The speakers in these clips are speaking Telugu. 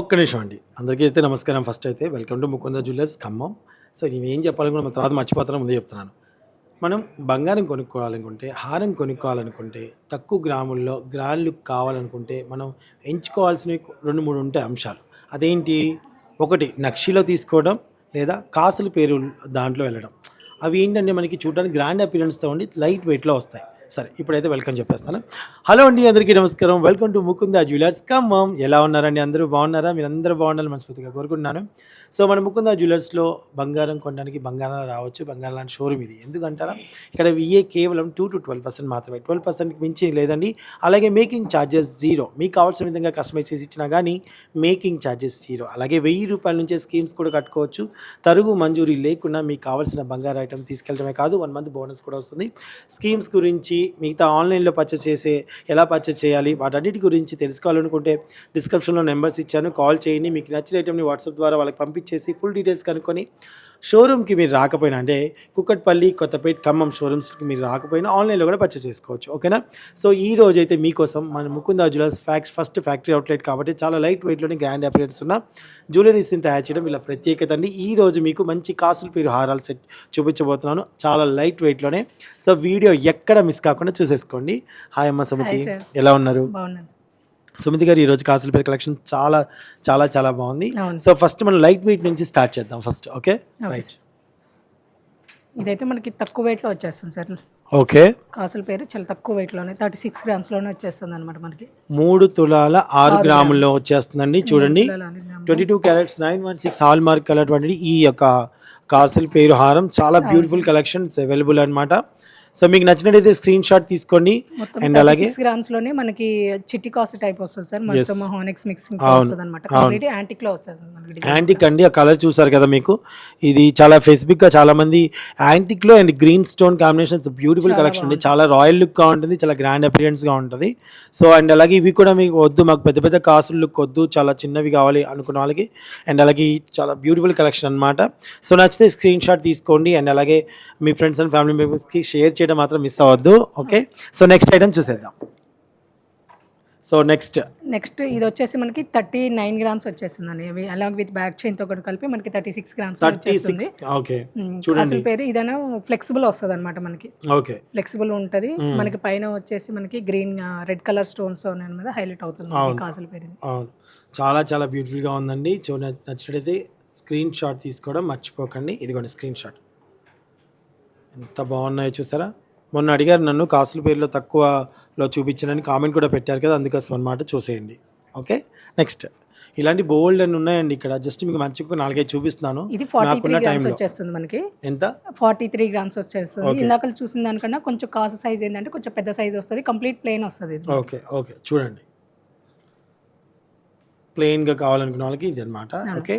ఒక్క నిమిషం అండి. అందరికీ అయితే నమస్కారం. ఫస్ట్ అయితే welcome to Mukunda jewellers Khammam. So నేను ఏం చెప్పాలనుకున్న తర్వాత మర్చిపోతాను ముందే చెప్తున్నాను. మనం బంగారం కొనుక్కోవాలనుకుంటే హారం కొనుక్కోవాలనుకుంటే తక్కువ గ్రాముల్లో గ్రాండ్ లుక్ కావాలనుకుంటే మనం ఎంచుకోవాల్సినవి రెండు మూడు ఉంటాయి అంశాలు. అదేంటి? ఒకటి నక్షిలో తీసుకోవడం లేదా కాసుల పేరు దాంట్లో వెళ్ళడం. అవి ఏంటంటే మనకి చూడడానికి గ్రాండ్ అపీరెన్స్తో ఉండి లైట్ వెయిట్లో వస్తాయి. సరే ఇప్పుడైతే వెల్కమ్ చెప్పేస్తాను. హలో అండి అందరికీ నమస్కారం. Welcome to Mukunda jewellers. Khammam ఎలా ఉన్నారండి? అందరూ బాగున్నారా? మీరు అందరూ బాగుండాలని మనస్ఫూర్తిగా కోరుకుంటున్నాను. సో మన ముకుంద జ్యువెలర్స్లో బంగారం కొనడానికి బంగారం రావచ్చు బంగారం లాంటి షోరూమ్ ఇది. ఎందుకంటారా? ఇక్కడ విఏ కేవలం టూ టు ట్వెల్వ్ పర్సెంట్ మాత్రమే. ట్వెల్వ్ పర్సెంట్కి మించి లేదండి. అలాగే మేకింగ్ ఛార్జెస్ జీరో మీకు కావాల్సిన విధంగా కస్టమైజ్ చేసి ఇచ్చినా కానీ మేకింగ్ ఛార్జెస్ జీరో అలాగే వెయ్యి రూపాయల నుంచే స్కీమ్స్ కూడా కట్టుకోవచ్చు. తరుగు మంజూరీ లేకుండా మీకు కావాల్సిన బంగారు ఐటమ్ తీసుకెళ్ళడమే కాదు వన్ మంత్ బోనస్ కూడా వస్తుంది. స్కీమ్స్ గురించి మిగతా ఆన్లైన్లో పర్చేస్ చేసే ఎలా పర్చేస్ చేయాలి వాటన్నిటి గురించి తెలుసుకోవాలనుకుంటే డిస్క్రిప్షన్లో నెంబర్స్ ఇచ్చాను. కాల్ చేయండి. మీకు నచ్చిన ఐటమ్ని వాట్సాప్ ద్వారా వాళ్ళకి పంపించేసి ఫుల్ డీటెయిల్స్ కనుక్కొని షోరూమ్కి మీరు రాకపోయినా అంటే కుక్కట్పల్లి కొత్తపేట ఖమ్మం షోరూమ్స్కి మీరు రాకపోయినా ఆన్లైన్లో కూడా పర్చేస్ చేసుకోవచ్చు. ఓకేనా? సో ఈ రోజు అయితే మీకోసం మన Mukunda jewellers fact first factory outlet కాబట్టి చాలా లైట్ వెయిట్లోని గ్రాండ్ అపిరియన్స్ ఉన్న జ్యువెలరీస్ని తయారు చేయడం ఇలా ప్రత్యేకత అండి. ఈ రోజు మీకు మంచి కాసుల పేరు హారాలు సెట్ చూపించబోతున్నాను. చాలా లైట్ వెయిట్లోనే. సో వీడియో ఎక్కడ మిస్ కాకుండా చూసేసుకోండి. హాయ్ అమ్మ సుమతి. ఎలా ఉన్నారు? సుమతి గారు ఈరోజు కాసుల పేరు కలెక్షన్ చాలా చాలా చాలా బాగుంది. సో ఫస్ట్ మనం లైట్ వెయిట్ నుంచి స్టార్ట్ చేద్దాం ఫస్ట్ ఓకే? రైట్ ఇదైతే మనకి తక్కువ weight లో వచ్చేస్తుంది సార్. ఓకే. కాసుల పేరు చాలా తక్కువ weight లోనే థర్టీ సిక్స్లోనే వచ్చేస్తుంది అనమాట మనకి. మూడు తులాల ఆరు గ్రాముల్లో వచ్చేస్తుందండి. చూడండి. Twenty two carats nine one six hallmark కలటువంటి ఈ యొక్క కాసుల పేరు హారం. చాలా బ్యూటిఫుల్ కలెక్షన్స్ అవైలబుల్ అన్నమాట. సో మీకు నచ్చినట్టయితే స్క్రీన్ షాట్ తీసుకోండి. అండ్ అలాగే గ్రామ్స్లోనే మనకి చిట్టి కాస్ట్ టైప్ వస్తుంది సార్. మొత్తం హానిక్స్ మిక్సింగ్. వస్తుంది అనమాట యాంటిక్లో వస్తుంది. యాంటిక్ అండి ఆ కలర్ చూసారు కదా మీకు? ఇది చాలా ఫెసిఫిక్గా చాలా మంది యాంటిక్లో and green stone combination beautiful collection అండి. చాలా రాయల్ లుక్గా ఉంటుంది చాలా గ్రాండ్ అపిరియన్స్గా ఉంటుంది. సో అండ్ అలాగే ఇవి కూడా మీకు వద్దు మాకు పెద్ద పెద్ద కాసులు లుక్ వద్దు చాలా చిన్నవి కావాలి అనుకున్న వాళ్ళకి. అండ్ అలాగే చాలా బ్యూటిఫుల్ కలెక్షన్ అన్నమాట. సో నచ్చితే స్క్రీన్ షాట్ తీసుకోండి. అండ్ అలాగే మీ ఫ్రెండ్స్ అండ్ ఫ్యామిలీ మెంబర్స్కి షేర్ చేయడం మాత్రం మిస్ అవ్వద్దు ఓకే? సో నెక్స్ట్ ఐటమ్ చూసేద్దాం. సో నెక్స్ట్ నెక్స్ట్ ఇది వచ్చేసి మనకి థర్టీ నైన్ గ్రామ్స్ వచ్చేస్తుందండి. అవి అలాంగ్ విత్ బ్యాక్ చైన్తో కూడా కలిపి మనకి థర్టీ సిక్స్ గ్రామ్స్ థర్టీ వచ్చేస్తుంది. సిక్స్ ఓకే చూడండి. పేరు ఇదైనా ఫ్లెక్సిబుల్ వస్తుంది అనమాట మనకి. ఓకే ఫ్లెక్సిబుల్ ఉంటుంది. మనకి పైన వచ్చేసి మనకి గ్రీన్ రెడ్ కలర్ స్టోన్స్ మీద హైలైట్ అవుతుంది కాసుల పేరు చాలా చాలా బ్యూటిఫుల్గా ఉందండి. చూ నచ్చినట్టయితే స్క్రీన్ షాట్ తీసుకోవడం మర్చిపోకండి. ఇదిగోండి స్క్రీన్ షాట్ ఎంత బాగున్నాయో చూసారా? మొన్న అడిగారు నన్ను కాసుల పేరులో తక్కువలో చూపించడానికి కామెంట్ కూడా పెట్టారు కదా అందుకోసం అనమాట చూసేయండి. ఓకే? నెక్స్ట్. ఇలాంటి బోల్డ్ అని ఉన్నాయండి ఇక్కడ. జస్ట్ మీకు మంచిగా నాలుగైదు చూపిస్తున్నాను. ఇది ఫార్టీ త్రీ గ్రామ్స్ వచ్చేస్తుంది మనకి. ఎంత? ఫార్టీ త్రీ గ్రామ్స్ వచ్చేస్తుంది. ఇందాక చూసిన దానికన్నా కొంచెం కాసు సైజ్ ఏంటంటే కొంచెం పెద్ద సైజ్ వస్తుంది. కంప్లీట్ ప్లేన్ వస్తుంది ఓకే ఓకే. చూడండి. ప్లెయిన్గా కావాలనుకున్న వాళ్ళకి ఇది అనమాట ఓకే?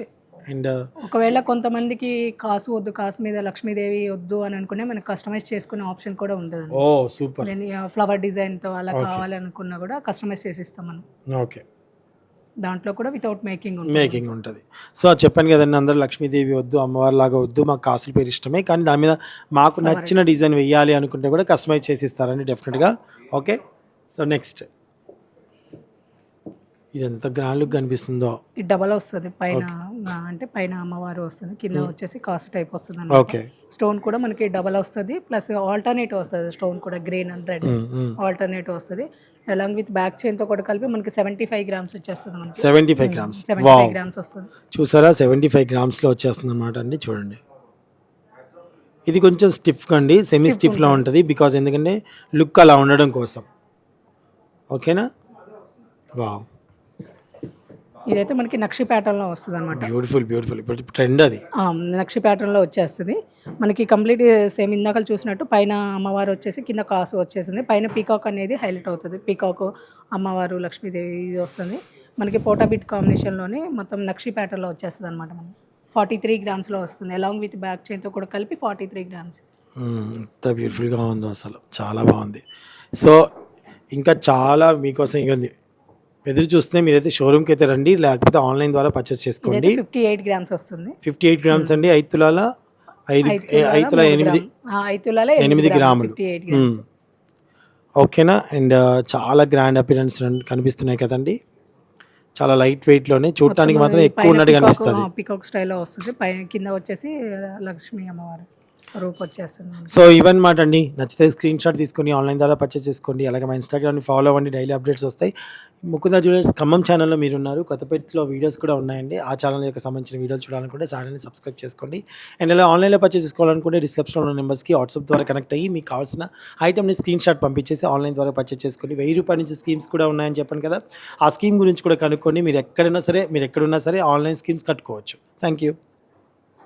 అండ్ ఒకవేళ కొంతమందికి కాసు వద్దు కాసు మీద లక్ష్మీదేవి వద్దు అని అనుకునే మనకి కస్టమైజ్ చేసుకునే ఆప్షన్ కూడా ఉంటుంది ఓ సూపర్. ఫ్లవర్ డిజైన్తో అలా Okay. కావాలి అనుకున్నా కూడా కస్టమైజ్ చేసి ఇస్తాం మనం. ఓకే. దాంట్లో కూడా వితౌట్ మేకింగ్ మేకింగ్ ఉంటుంది. సో చెప్పాను కదండి అందరూ లక్ష్మీదేవి వద్దు అమ్మవారి లాగా వద్దు మాకు కాసుల పేరు ఇష్టమే. కానీ దాని మీద మాకు నచ్చిన డిజైన్ వేయాలి అనుకుంటే కూడా కస్టమైజ్ చేసి ఇస్తారండి డెఫినెట్గా ఓకే. సో నెక్స్ట్ ఇది ఎంత గ్రాండ్ లుక్ కనిపిస్తుందో. ఇది డబల్ వస్తుంది. పైన అంటే పైన అమ్మవారు వస్తుంది. కింద వచ్చేసి కాసు టైప్ వస్తుంది ఓకే. స్టోన్ కూడా మనకి డబల్ వస్తుంది. ప్లస్ ఆల్టర్నేట్ వస్తుంది స్టోన్ కూడా గ్రీన్ అండ్ రెడ్. ఆల్టర్నేట్ వస్తుంది. అలాంగ్ విత్ బ్యాక్ చైన్తో కూడా కలిపి మనకి సెవెంటీ ఫైవ్ గ్రామ్స్ వచ్చేస్తుంది మనకి. Seventy five grams. Seventy five grams వస్తుంది. చూసారా? సెవెంటీ ఫైవ్ గ్రామ్స్లో వచ్చేస్తుంది అనమాట అండి. చూడండి. ఇది కొంచెం స్టిఫ్ అండి. సెమీ Stiff స్టిఫ్లో ఉంటుంది. బికాజ్ ఎందుకంటే లుక్ అలా ఉండడం కోసం. ఓకేనా? వావ్. ఇదైతే మనకి నక్షి ప్యాటర్న్లో వస్తుంది అనమాట బ్యూటిఫుల్ బ్యూటిఫుల్ ఇప్పుడు ట్రెండ్ అది. నక్షి ప్యాటర్న్లో వచ్చేస్తుంది. మనకి కంప్లీట్ సేమ్ ఇందాక చూసినట్టు పైన అమ్మవారు వచ్చేసి కింద కాసు వచ్చేసింది. పైన పీకాక్ అనేది హైలైట్ అవుతుంది. పీకాక్ అమ్మవారు లక్ష్మీదేవి ఇది వస్తుంది. మనకి పోటా బిట్ కాంబినేషన్లోనే మొత్తం నక్షి ప్యాటర్న్లో వచ్చేస్తుంది అనమాట మనం ఫార్టీ త్రీ గ్రామ్స్లో వస్తుంది. అలాంగ్ విత్ బ్యాక్ చైన్తో కూడా కలిపి ఫార్టీ త్రీ గ్రామ్స్ ఎంత బ్యూటిఫుల్గా ఉందో అసలు. చాలా బాగుంది. సో ఇంకా చాలా మీకోసం ఇక ఎదురు చూస్తే మీరైతే షోరూమ్కి అయితే రండి లేకపోతే ఆన్లైన్ ద్వారా పర్చేస్ చేసుకోండి. ఫిఫ్టీ ఎయిట్ గ్రామ్స్ వస్తుంది. ఫిఫ్టీ ఎయిట్ గ్రామ్స్ అండి ఐదు తులాల ఐదు ఐదు తులాల ఎనిమిది ఎనిమిది గ్రాములు. ఓకేనా? అండ్ చాలా గ్రాండ్ అపిరెన్స్ కనిపిస్తున్నాయి కదండి. చాలా లైట్ వెయిట్లోనే చూడటానికి మాత్రం ఎక్కువ ఉన్నట్టు కనిపిస్తుంది. పికాక్ స్టైల్లో వస్తుంది. పైన కింద వచ్చేసి లక్ష్మీ అమ్మవారు. సో ఇవన్నమాట అండి నచ్చితే స్క్రీన్ షాట్ తీసుకొని ఆన్లైన్ ద్వారా పర్చేస్ చేసుకోండి. అలాగే మా ఇన్స్టాగ్రామ్ని ఫాలో అవ్వండి డైలీ అప్డేట్స్ వస్తాయి. ముకుంద జ్యువెలర్స్ ఖమ్మం ఛానల్లో మీరు ఉన్నారు కొత్తపేటలో వీడియోస్ కూడా ఉన్నాయండి. ఆ ఛానల్ యొక్క సంబంధించిన వీడియోస్ చూడాలనుకుంటే ఛానల్ని సబ్స్క్రైబ్ చేసుకోండి. అండ్ ఇలా ఆన్లైన్లో పర్చేస్ చేసుకోవాలనుకుంటే డిస్క్రిప్షన్లో ఉన్న నెంబర్స్కి వాట్సాప్ ద్వారా కనెక్ట్ అయ్యి మీకు కావాల్సిన ఐటమ్ని స్క్రీన్ షాట్ పంపించేసి ఆన్లైన్ ద్వారా పర్చేస్ చేసుకోండి. వెయ్యి రూపాయల నుంచి స్కీమ్స్ కూడా ఉన్నాయని చెప్పాను కదా ఆ స్కీమ్ గురించి కూడా కనుక్కోండి. మీరు ఎక్కడైనా సరే మీరు ఎక్కడున్నా సరే ఆన్లైన్ స్కీమ్స్ కట్టుకోవచ్చు. Thank you